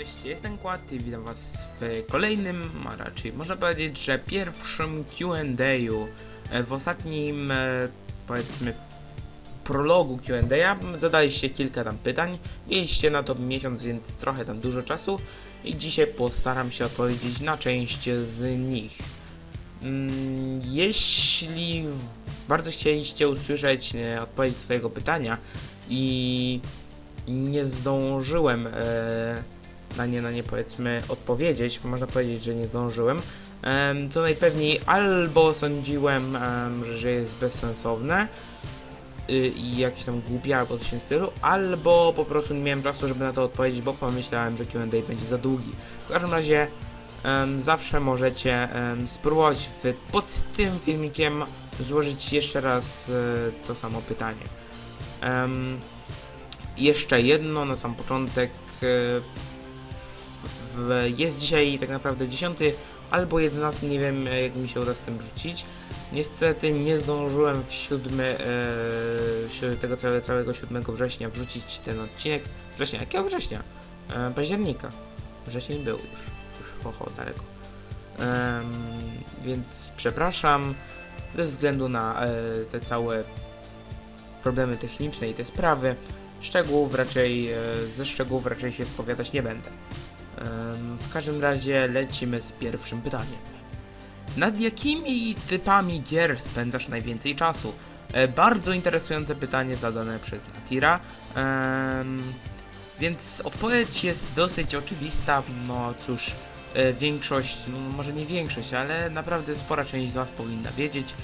Cześć, jestem Kład i witam was w kolejnym, a raczej można powiedzieć, że pierwszym Q&A'u E, w ostatnim, e, powiedzmy, prologu Q&A zadaliście kilka tam pytań, mieliście na to miesiąc, więc trochę tam dużo czasu. I dzisiaj postaram się odpowiedzieć na część z nich. Mm, Jeśli bardzo chcieliście usłyszeć e, odpowiedź swojego pytania i nie zdążyłem na nie, na nie powiedzmy odpowiedzieć, można powiedzieć, że nie zdążyłem, em, to najpewniej albo sądziłem, em, że- jest bezsensowne y, i jakieś tam głupie albo coś w tym stylu, albo po prostu nie miałem czasu, żeby na to odpowiedzieć, bo pomyślałem, że Q&A będzie za długi. W każdym razie zawsze możecie spróbować pod tym filmikiem złożyć jeszcze raz e, to samo pytanie. Jeszcze jedno na sam początek. E, w, jest dzisiaj tak naprawdę 10 albo 11, nie wiem e, jak mi się uda z tym rzucić. Niestety nie zdążyłem w 7, e, tego całego, całego 7 września wrzucić ten odcinek. Września, jakiego września? E, października. Wrzesień był już, już ho, daleko. Em, więc przepraszam ze względu na e, te całe problemy techniczne i te sprawy. Szczegółów raczej, e, ze szczegółów raczej się spowiadać nie będę. W każdym razie lecimy z pierwszym pytaniem. Nad jakimi typami gier spędzasz najwięcej czasu? E, Bardzo interesujące pytanie zadane przez Natira. Więc odpowiedź jest dosyć oczywista. No cóż, e, większość, no może nie większość, ale naprawdę spora część z Was powinna wiedzieć.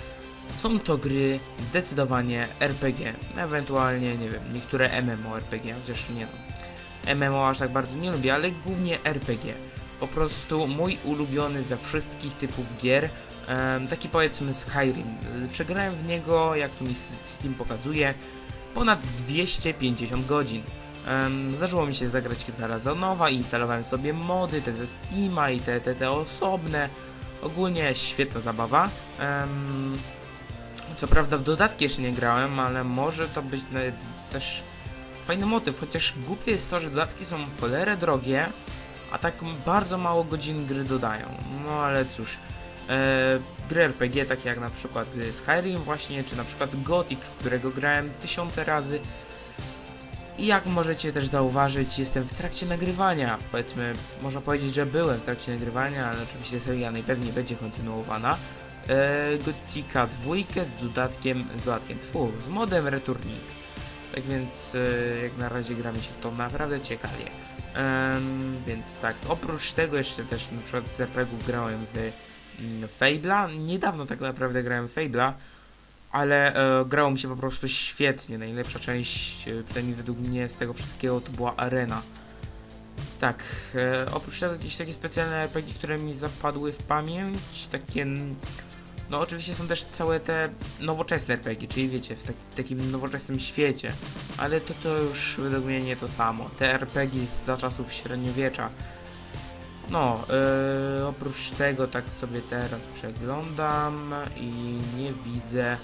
Są to gry zdecydowanie RPG, ewentualnie, nie wiem, niektóre MMORPG, chociaż nie no. MMO aż tak bardzo nie lubię, ale głównie RPG. Po prostu mój ulubiony ze wszystkich typów gier, taki powiedzmy Skyrim. Przegrałem w niego, jak tu mi Steam pokazuje, ponad 250 godzin. Zdarzyło mi się zagrać kilka razy od nowa, instalowałem sobie mody, te ze Steama i te, te, te osobne. Ogólnie świetna zabawa. Co prawda w dodatki jeszcze nie grałem, ale może to być nawet też fajny motyw, chociaż głupie jest to, że dodatki są cholerę drogie, a tak bardzo mało godzin gry dodają. No ale cóż, e, gry RPG takie jak na przykład y, Skyrim właśnie, czy na przykład Gothic, w którego grałem tysiące razy. I jak możecie też zauważyć, jestem w trakcie nagrywania. Powiedzmy, można powiedzieć, że byłem w trakcie nagrywania, ale oczywiście seria najpewniej będzie kontynuowana. E, Gothica 2 z dodatkiem, z dodatkiem, tfu, z modem Returning. Tak więc e, jak na razie gramy się w to naprawdę ciekawie. Em, więc tak, oprócz tego jeszcze też na przykład z RPG grałem w mm, Fable'a. Niedawno tak naprawdę grałem w Fable'a, ale e, grało mi się po prostu świetnie. Najlepsza część, e, przynajmniej według mnie z tego wszystkiego, to była Arena. Tak, e, oprócz tego jakieś takie specjalne RPG, które mi zapadły w pamięć, takie... No oczywiście są też całe te nowoczesne RPG, czyli wiecie, w tak, takim nowoczesnym świecie, ale to to już według mnie nie to samo. Te RPG z za czasów średniowiecza. No, e, oprócz tego tak sobie teraz przeglądam i nie widzę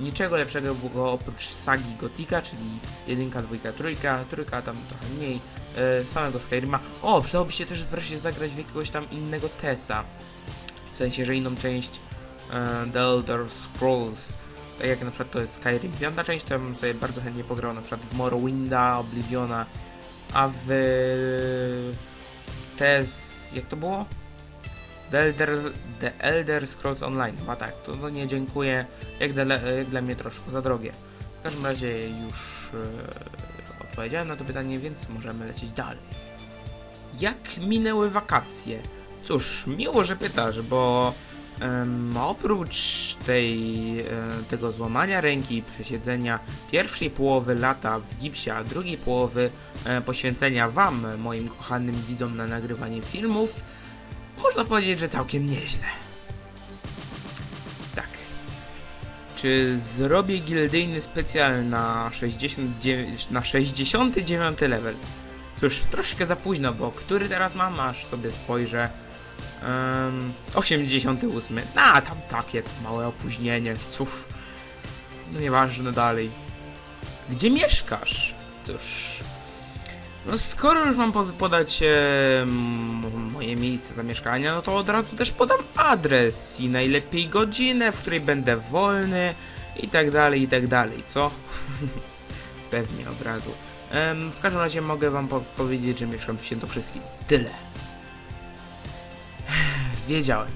niczego lepszego było oprócz sagi Gotika, czyli jedynka, dwójka, trójka, trójka tam trochę mniej, e, samego Skyrima. O, przydałoby się też wreszcie zagrać w jakiegoś tam innego Tesa. W sensie, że inną część The Elder Scrolls, tak jak na przykład to jest Skyrim. Piąta część to bym sobie bardzo chętnie pograł na przykład w Morrowinda, Obliviona, a w Tes, jak to było? The Elder, The Elder Scrolls Online, chyba tak, to no nie dziękuję, jak dla, jak dla mnie troszkę za drogie. W każdym razie już e, odpowiedziałem na to pytanie, więc możemy lecieć dalej. Jak minęły wakacje? Cóż, miło, że pytasz, bo em, oprócz tej, e, tego złamania ręki, przesiedzenia pierwszej połowy lata w gipsie, a drugiej połowy e, poświęcenia Wam, moim kochanym widzom na nagrywanie filmów, można powiedzieć, że całkiem nieźle. Tak. Czy zrobię gildyjny specjal na 69, na 69 level? Cóż, troszkę za późno, bo który teraz mam, aż sobie spojrzę. Um, 88. A, tam takie małe opóźnienie. Cóż. No nieważne dalej. Gdzie mieszkasz? Cóż. No skoro już mam po- podać e, moje miejsce zamieszkania, no to od razu też podam adres i najlepiej godzinę, w której będę wolny i tak dalej, i tak dalej, co? Pewnie od razu. Em, w każdym razie mogę wam po powiedzieć, że mieszkam w Świętokrzyskim. Tyle. Wiedziałem.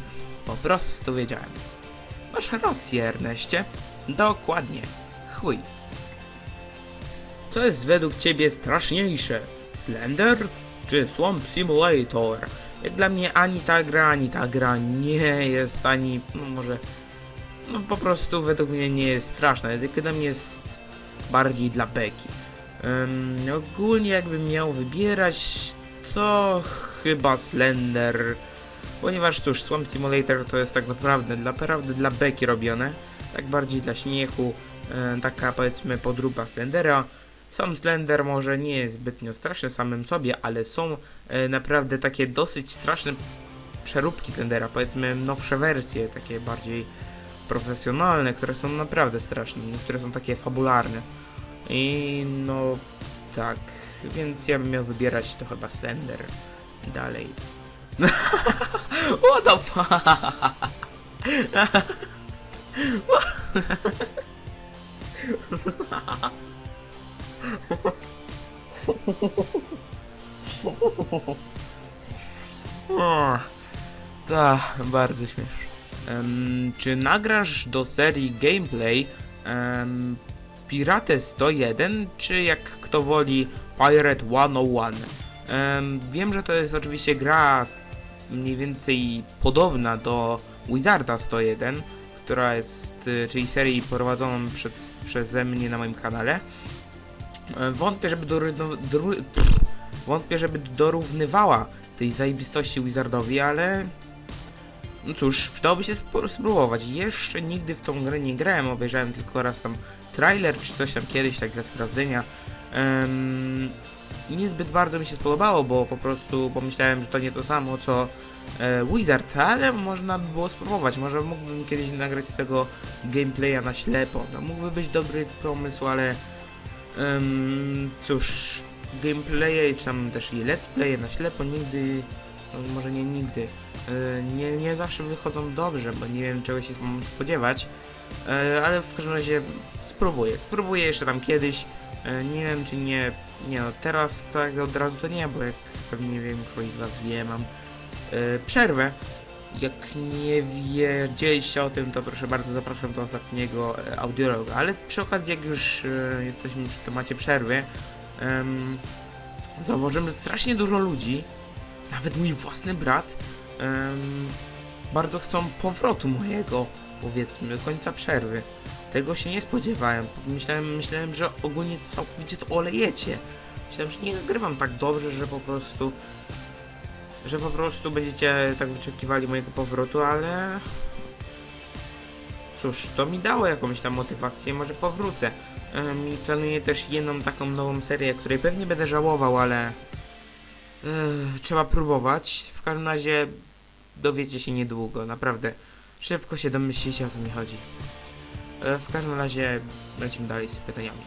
Po prostu wiedziałem. Masz rację, Erneście. Dokładnie. Chuj. Co jest według ciebie straszniejsze? Slender czy Swamp Simulator? Jak dla mnie ani ta gra, ani ta gra nie jest ani, no może, no po prostu według mnie nie jest straszna, tylko dla mnie jest bardziej dla beki. Ym, ogólnie jakbym miał wybierać, to chyba Slender, ponieważ cóż, Swamp Simulator to jest tak naprawdę, naprawdę dla beki robione, tak bardziej dla śmiechu, e, taka powiedzmy podróba Slendera. Sam Slender może nie jest zbytnio straszny samym sobie, ale są e, naprawdę takie dosyć straszne przeróbki Slendera, powiedzmy nowsze wersje, takie bardziej profesjonalne, które są naprawdę straszne, niektóre są takie fabularne. I no tak, więc ja bym miał wybierać to chyba Slender. Dalej. What the fuck? Ta, bardzo śmieszne. Czy nagrasz do serii gameplay um, Pirate 101, czy jak kto woli Pirate 101? Em, wiem, że to jest oczywiście gra mniej więcej podobna do Wizarda 101, która jest, y, czyli serii prowadzoną przez, przeze mnie na moim kanale. E, Wątpię, żeby pff, wątpię, żeby dorównywała tej zajebistości Wizardowi, ale no cóż, przydałoby się spróbować. Jeszcze nigdy w tą grę nie grałem, obejrzałem tylko raz tam trailer czy coś tam kiedyś, tak dla sprawdzenia. Em, niezbyt bardzo mi się spodobało, bo po prostu pomyślałem, że to nie to samo co e, Wizard, ale można by było spróbować. Może mógłbym kiedyś nagrać z tego gameplaya na ślepo. No, mógłby być dobry pomysł, ale em, cóż, gameplaye czy tam też i let's playe na ślepo nigdy, no, może nie nigdy, e, nie, nie zawsze wychodzą dobrze, bo nie wiem czego się mam spodziewać, e, ale w każdym razie spróbuję, spróbuję jeszcze tam kiedyś, nie wiem czy nie, nie no teraz tak od razu to nie, bo jak pewnie większość z was wie, mam e, przerwę, jak nie wiedzieliście o tym, to proszę bardzo zapraszam do ostatniego e, audiologa, ale przy okazji jak już e, jesteśmy przy temacie przerwy, em, zauważyłem, że strasznie dużo ludzi, nawet mój własny brat, em, bardzo chcą powrotu mojego, powiedzmy, końca przerwy. Tego się nie spodziewałem. Myślałem, myślałem, że ogólnie całkowicie to olejecie. Myślałem, że nie nagrywam tak dobrze, że po prostu że po prostu będziecie tak wyczekiwali mojego powrotu, ale cóż, to mi dało jakąś tam motywację, może powrócę. I planuję też jedną taką nową serię, której pewnie będę żałował, ale yy, trzeba próbować. W każdym razie dowiecie się niedługo, naprawdę. Szybko się domyślicie o co mi chodzi. E, w każdym razie lecimy dalej z pytaniami.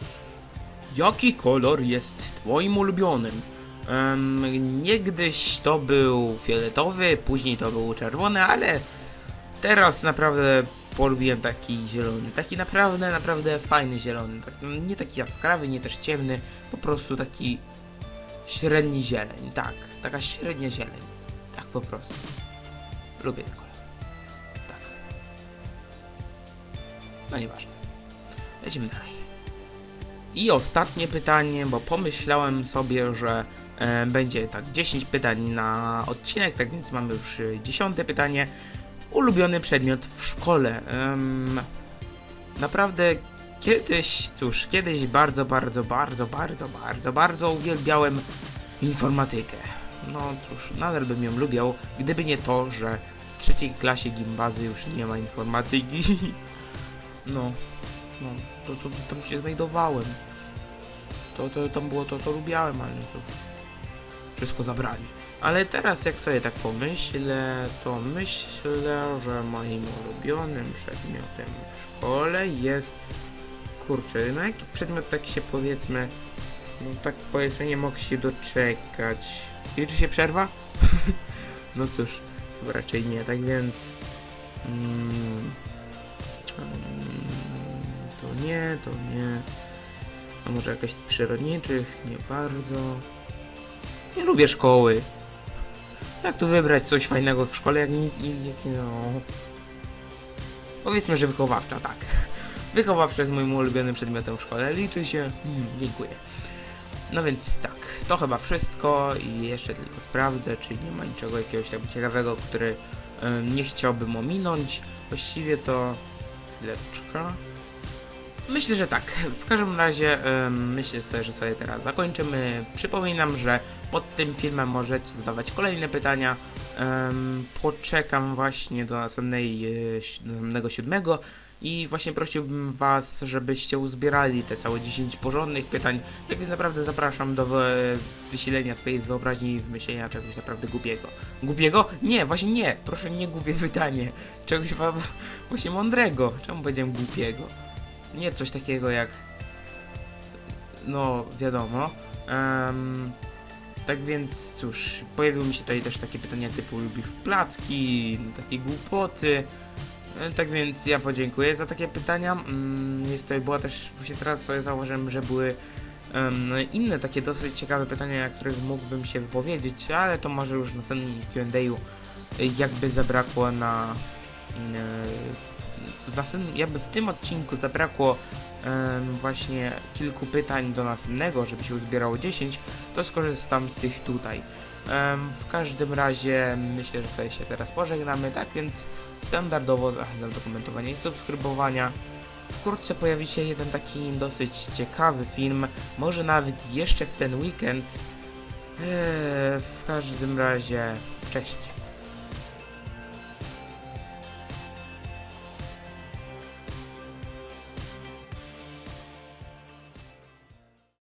Jaki kolor jest twoim ulubionym? Em, niegdyś to był fioletowy, później to był czerwony, ale teraz naprawdę polubiłem taki zielony. Taki naprawdę, naprawdę fajny zielony. Tak, nie taki jaskrawy, nie też ciemny, po prostu taki średni zieleń. Tak, taka średnia zieleń. Tak po prostu. Lubię ten kolor. No nieważne. Lecimy dalej. I ostatnie pytanie, bo pomyślałem sobie, że e, będzie tak 10 pytań na odcinek, tak więc mamy już e, dziesiąte pytanie. Ulubiony przedmiot w szkole. Em, naprawdę kiedyś, cóż, kiedyś bardzo, bardzo, bardzo, bardzo, bardzo, bardzo uwielbiałem informatykę. No cóż, nadal bym ją lubiał, gdyby nie to, że w trzeciej klasie gimbazy już nie ma informatyki. No, no, to, to, to tam się znajdowałem. To, to tam było to, co lubiałem, ale to wszystko zabrali. Ale teraz jak sobie tak pomyślę, to myślę, że moim ulubionym przedmiotem w szkole jest... Kurczę, no jaki przedmiot taki się powiedzmy No tak powiedzmy nie mogę się doczekać. Liczy się przerwa? no cóż, raczej nie, tak więc... Mm, to nie, to nie. A może jakaś z przyrodniczych? Nie bardzo. Nie lubię szkoły. Jak tu wybrać coś fajnego w szkole, jak nic, jak, no... Powiedzmy, że wychowawcza, tak. Wychowawcza jest moim ulubionym przedmiotem w szkole. Liczy się. Mm, dziękuję. No więc tak, to chyba wszystko i jeszcze tylko sprawdzę, czy nie ma niczego jakiegoś tam ciekawego, który em, nie chciałbym ominąć. Właściwie to chwileczka. Myślę, że tak. W każdym razie myślę sobie, że sobie teraz zakończymy. Przypominam, że pod tym filmem możecie zadawać kolejne pytania. Poczekam właśnie do następnej, e, następnego siódmego i właśnie prosiłbym was, żebyście uzbierali te całe 10 porządnych pytań. Tak więc naprawdę zapraszam do wy- wysilenia swojej wyobraźni i wymyślenia czegoś naprawdę głupiego. Głupiego? Nie, właśnie nie. Proszę nie głupie pytanie. Czegoś właśnie mądrego. Czemu powiedziałem głupiego? Nie coś takiego jak... No, wiadomo. Em, tak więc cóż, pojawiły mi się tutaj też takie pytania typu lubisz placki, takie głupoty. E, Tak więc ja podziękuję za takie pytania. Mm, Jest to była też, właśnie teraz sobie zauważyłem, że były em, inne takie dosyć ciekawe pytania, na których mógłbym się wypowiedzieć, ale to może już w następnym Q&A jakby zabrakło na mm, w, następnym, jakby w tym odcinku zabrakło em, właśnie kilku pytań do następnego, żeby się uzbierało 10, to skorzystam z tych tutaj. Em, w każdym razie myślę, że sobie się teraz pożegnamy, tak więc standardowo zachęcam do komentowania i subskrybowania. Wkrótce pojawi się jeden taki dosyć ciekawy film, może nawet jeszcze w ten weekend. Eee, w każdym razie, cześć.